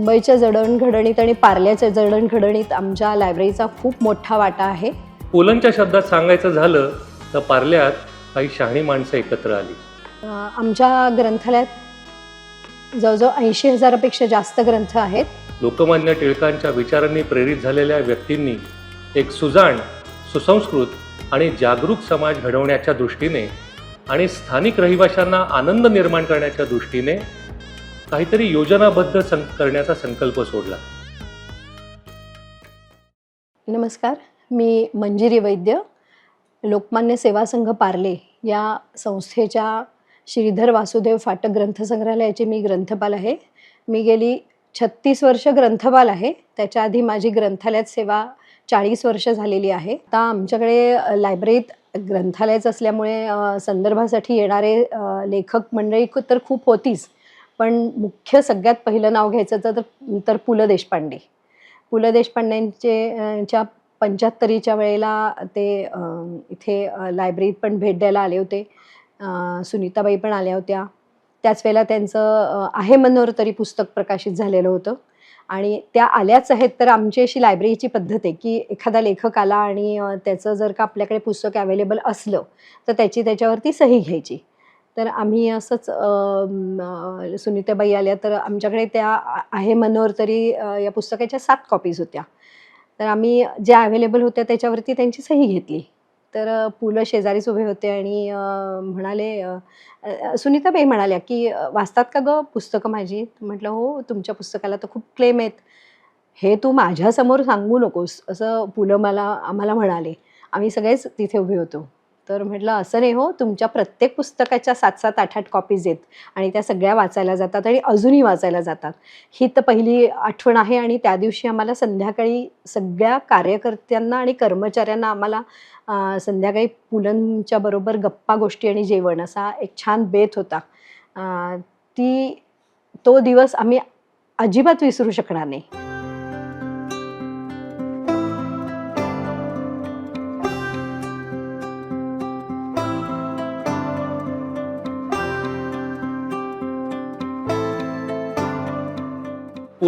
मुंबईच्या जडणघडणीत आणि पार्ल्याच्या जडणघडणीत आमच्या लायब्ररीचा खूप मोठा वाटा आहे. पुलंच्या शब्दात सांगायचं झालं तर पार्ल्यात काही शहाणी माणसं एकत्र आली. आमच्या ग्रंथालयात जवळजवळ ऐंशी हजारापेक्षा जास्त ग्रंथ आहेत. लोकमान्य टिळकांच्या विचारांनी प्रेरित झालेल्या व्यक्तींनी एक सुजाण सुसंस्कृत आणि जागरूक समाज घडवण्याच्या दृष्टीने आणि स्थानिक रहिवाशांना आनंद निर्माण करण्याच्या दृष्टीने काहीतरी योजनाबद्ध सं करण्याचा संकल्प सोडला. नमस्कार. मी मंजिरी वैद्य लोकमान्य सेवा संघ पार्ले या संस्थेच्या श्रीधर वासुदेव फाटक ग्रंथसंग्रहालयाचे मी ग्रंथपाल आहे. मी गेली छत्तीस वर्ष ग्रंथपाल आहे. त्याच्या आधी माझी ग्रंथालयात सेवा चाळीस वर्ष झालेली आहे. आता आमच्याकडे लायब्ररीत ग्रंथालयच असल्यामुळे संदर्भासाठी येणारे लेखक मंडळी तर खूप होतीच. पण मुख्य सगळ्यात पहिलं नाव घ्यायचं तर तर पु ल देशपांडे. पु ल देशपांडेंचे च्या पंच्याहत्तरीच्या वेळेला ते इथे लायब्ररीत पण भेट द्यायला आले होते. सुनीताबाई पण आल्या होत्या. त्याच वेळेला त्यांचं आहे मनोर तरी पुस्तक प्रकाशित झालेलं होतं. आणि त्या आल्याच आहेत तर आमची अशी लायब्ररीची पद्धत आहे की एखादा लेखक आला आणि त्याचं जर का आपल्याकडे पुस्तक अवेलेबल असलं तर त्याची त्याच्यावरती सही घ्यायची. तर आम्ही असंच सुनीताबाई आल्या तर आमच्याकडे त्या आहे मनोर तरी या पुस्तकाच्या सात कॉपीज होत्या. तर आम्ही ज्या अवेलेबल होत्या त्याच्यावरती त्यांची सही घेतली. तर पु ल शेजारीच उभे होते आणि म्हणाले सुनीताबाई म्हणाल्या की वाचतात का गं पुस्तकं माझी? म्हटलं हो तुमच्या पुस्तकाला तर खूप क्लेम आहेत. हे तू माझ्यासमोर सांगू नकोस. असं पु ल मला आम्हाला म्हणाले. आम्ही सगळेच तिथे उभे होतो. तर म्हटलं असं नाही हो तुमच्या प्रत्येक पुस्तकाच्या सात सात आठ आठ कॉपीज आहेत आणि त्या सगळ्या वाचायला जातात आणि अजूनही वाचायला जातात. ही तर पहिली आठवण आहे आणि त्या दिवशी आम्हाला संध्याकाळी सगळ्या कार्यकर्त्यांना आणि कर्मचाऱ्यांना आम्हाला संध्याकाळी पुलंच्या बरोबर गप्पा गोष्टी आणि जेवण असा एक छान बेत होता. ती तो दिवस आम्ही अजिबात विसरू शकणार नाही.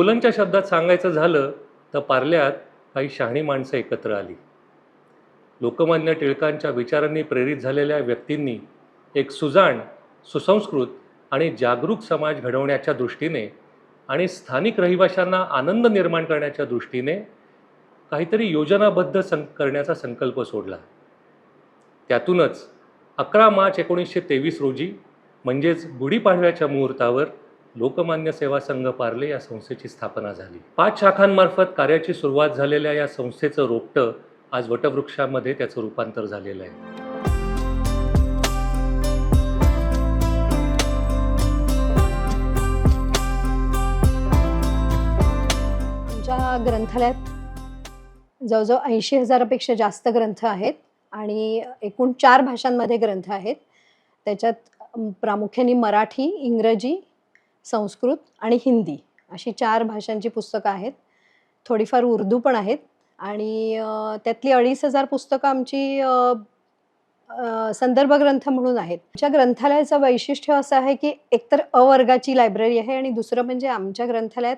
पुलंच्या शब्दात सांगायचं झालं तर पार्ल्यात काही शहाणी माणसं एकत्र आली. लोकमान्य टिळकांच्या विचारांनी प्रेरित झालेल्या व्यक्तींनी एक सुजाण सुसंस्कृत आणि जागरूक समाज घडवण्याच्या दृष्टीने आणि स्थानिक रहिवाशांना आनंद निर्माण करण्याच्या दृष्टीने काहीतरी योजनाबद्ध सं करण्याचा संकल्प सोडला. त्यातूनच अकरा मार्च एकोणीसशे तेवीस रोजी म्हणजेच गुढीपाडव्याच्या मुहूर्तावर लोकमान्य सेवा संघ पार्ले या संस्थेची स्थापना झाली. पाच शाखांमार्फत कार्याची सुरुवात झालेल्या या संस्थेचं रोपटं आज वटवृक्षामध्ये त्याचं रूपांतर झालेलं आहे. आमच्या ग्रंथालयात जवळजवळ ऐंशी हजारापेक्षा जास्त ग्रंथ आहेत आणि एकूण चार भाषांमध्ये ग्रंथ आहेत. त्याच्यात प्रामुख्याने मराठी इंग्रजी संस्कृत आणि हिंदी अशी चार भाषांची पुस्तकं आहेत. थोडीफार उर्दू पण आहेत आणि त्यातली अडीच हजार पुस्तकं आमची संदर्भ ग्रंथ म्हणून आहेत. आमच्या ग्रंथालयाचं वैशिष्ट्य असं आहे की एकतर अवर्गाची लायब्ररी आहे आणि दुसरं म्हणजे आमच्या ग्रंथालयात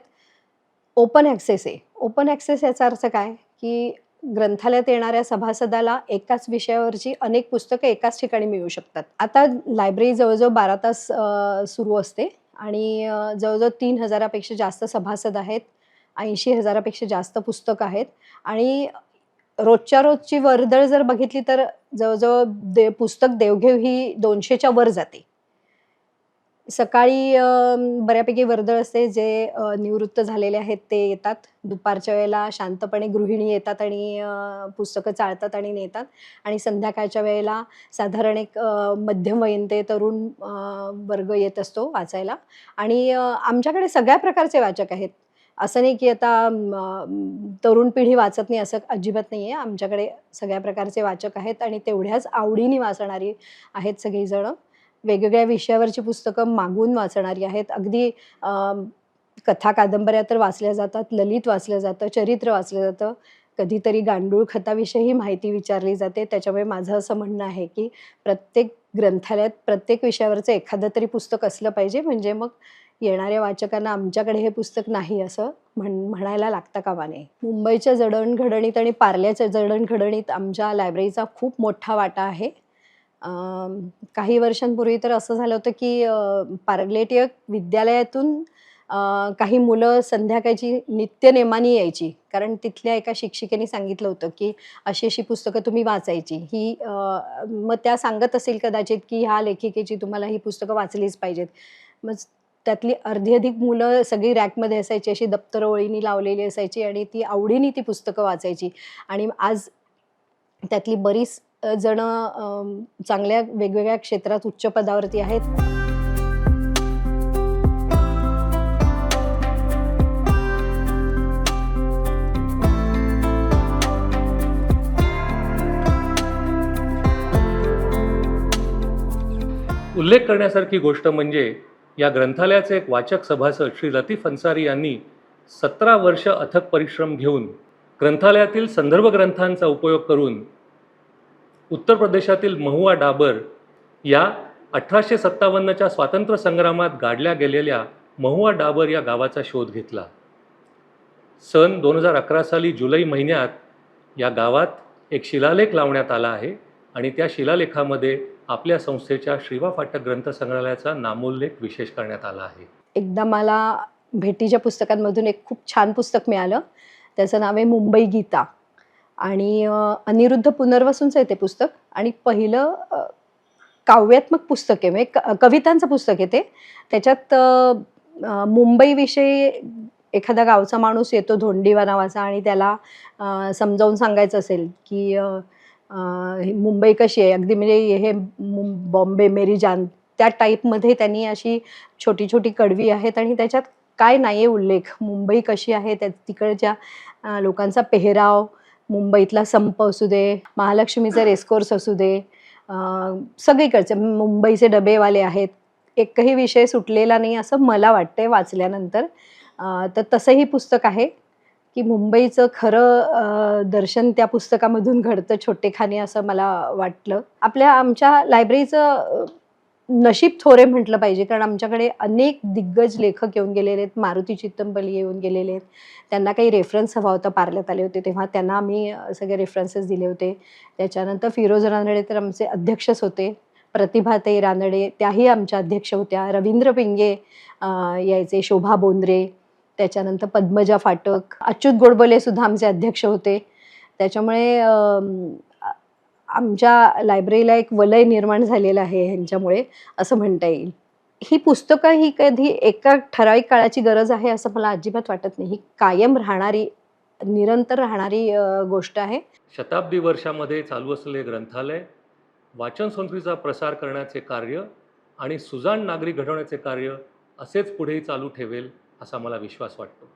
ओपन ॲक्सेस आहे. ओपन ॲक्सेस याचा अर्थ काय? की ग्रंथालयात येणाऱ्या सभासदाला एकाच विषयावरची अनेक पुस्तकं एकाच ठिकाणी मिळू शकतात. आता लायब्ररी जवळजवळ बारा तास सुरू असते. आणि जवळजवळ तीन हजारापेक्षा जास्त सभासद आहेत. ऐंशी हजारापेक्षा जास्त पुस्तकं आहेत. आणि रोजच्या रोजची वर्दळ जर बघितली तर जवळजवळ दे पुस्तक देवघेव ही दोनशेच्या वर जाते. सकाळी बऱ्यापैकी वर्दळ असते जे निवृत्त झालेले आहेत ते येतात. दुपारच्या वेळेला शांतपणे गृहिणी येतात आणि पुस्तकं चाळतात आणि नेतात. आणि संध्याकाळच्या वेळेला साधारण एक अ, मध्यमवयीन ते तरुण वर्ग येत असतो वाचायला. आणि आमच्याकडे सगळ्या प्रकारचे वाचक आहेत. असं नाही की आता तरुण पिढी वाचत नाही असं अजिबात नाही आहे आमच्याकडे सगळ्या प्रकारचे वाचक आहेत आणि तेवढ्याच आवडीने वाचणारी आहेत सगळीजणं. वेगवेगळ्या विषयावरची पुस्तकं मागून वाचणारी आहेत. अगदी कथा कादंबऱ्या तर वाचल्या जातात ललित वाचलं जातं चरित्र वाचलं जातं. कधीतरी गांडूळ खताविषयी माहिती विचारली जाते. त्याच्यामुळे माझं असं म्हणणं आहे की प्रत्येक ग्रंथालयात प्रत्येक विषयावरचं एखादं तरी पुस्तक असलं पाहिजे. म्हणजे मग येणाऱ्या वाचकांना आमच्याकडे हे पुस्तक नाही असं म्हण म्हणायला लागता कामा नये. मुंबईच्या जडणघडणीत आणि पार्ल्याच्या जडणघडणीत आमच्या लायब्ररीचा खूप मोठा वाटा आहे. काही वर्षांपूर्वी तर असं झालं होतं की अ, पार्लेटीय विद्यालयातून काही मुलं संध्याकाळची नित्यनेमानी यायची. कारण तिथल्या एका शिक्षिकेने सांगितलं होतं की अशी अशी पुस्तकं तुम्ही वाचायची. ही मग त्या सांगत असेल कदाचित की ह्या लेखिकेची तुम्हाला ही पुस्तकं वाचलीच पाहिजेत. मग त्यातली अर्धी अधिक मुलं सगळी रॅकमध्ये असायची अशी दप्तर ओळीनी लावलेली असायची आणि ती आवडीने ती पुस्तकं वाचायची. आणि आज त्यातली बरीच जण चांगल्या वेगवेगळ्या क्षेत्रात उच्च पदावरती आहेत. उल्लेख करण्यासारखी गोष्ट म्हणजे या ग्रंथालयाचे एक वाचक सभासद श्री लतीफ अन्सारी यांनी सतरा वर्ष अथक परिश्रम घेऊन ग्रंथालयातील संदर्भ ग्रंथांचा उपयोग करून उत्तर प्रदेशातील महुआ डाबर या अठराशे सत्तावन्नच्या स्वातंत्र्य संग्रामात गाडल्या गेलेल्या महुआ डाबर या गावाचा शोध घेतला. सन दोन हजार अकरा साली जुलै महिन्यात या गावात एक शिलालेख लावण्यात आला आहे आणि त्या शिलालेखामध्ये आपल्या संस्थेच्या श्रीवा फाटक ग्रंथसंग्रहालयाचा नामोल्लेख विशेष करण्यात आला आहे. एकदा मला भेटीच्या पुस्तकांमधून एक खूप छान पुस्तक मिळालं. त्याचं नाव आहे मुंबई गीता. आणि अनिरुद्ध पुनर्वसूंचं आहे ते पुस्तक. आणि पहिलं काव्यात्मक पुस्तक आहे म्हणजे क- कवितांचं पुस्तक आहे ते. त्याच्यात मुंबईविषयी एखादा गावचा माणूस येतो धोंडीवा नावाचा आणि त्याला समजावून सांगायचं असेल की मुंबई कशी आहे? अगदी म्हणजे हे मुं- बॉम्बे मेरी जान त्या टाईपमध्ये त्यांनी अशी छोटी छोटी कडवी आहेत आणि त्याच्यात काय नाही आहे उल्लेख. मुंबई कशी आहे? त्या तिकडच्या लोकांचा पेहराव मुंबईतला संप असू दे महालक्ष्मीचा रेसकोर्स असू दे सगळीकडचे मुंबईचे डबेवाले आहेत. एकही विषय सुटलेला नाही असं मला वाटतंय वाचल्यानंतर. तर तसंही पुस्तक आहे की मुंबईचं खरं दर्शन त्या पुस्तकामधून घडतं छोटेखानी असं मला वाटलं. आपल्या आमच्या लायब्ररीचं नशीब थोरे म्हटलं पाहिजे कारण आमच्याकडे अनेक दिग्गज लेखक येऊन गेलेले आहेत. मारुती चित्तंबली येऊन गेलेले आहेत. त्यांना काही रेफरन्स हवा होता पार्ल्यात आले होते. तेव्हा त्यांना आम्ही सगळे रेफरन्सेस दिले होते. त्याच्यानंतर फिरोज रानडे तर आमचे अध्यक्षच होते. प्रतिभाताई रानडे त्याही आमच्या अध्यक्ष होत्या. रवींद्र पिंगे यायचे. शोभा बोंद्रे त्याच्यानंतर पद्मजा फाटक अच्युत गोडबोले सुद्धा आमचे अध्यक्ष होते. त्याच्यामुळे आमच्या लायब्ररीला एक वलय निर्माण झालेलं आहे ह्यांच्यामुळे असं म्हणता येईल. ही पुस्तकं ही कधी एका ठराविक काळाची गरज आहे असं मला अजिबात वाटत नाही. ही कायम राहणारी निरंतर राहणारी गोष्ट आहे. शताब्दी वर्षामध्ये चालू असलेले ग्रंथालय वाचन संस्कृतीचा प्रसार करण्याचे कार्य आणि सुजाण नागरिक घडवण्याचे कार्य असेच पुढेही चालू ठेवेल असा मला विश्वास वाटतो.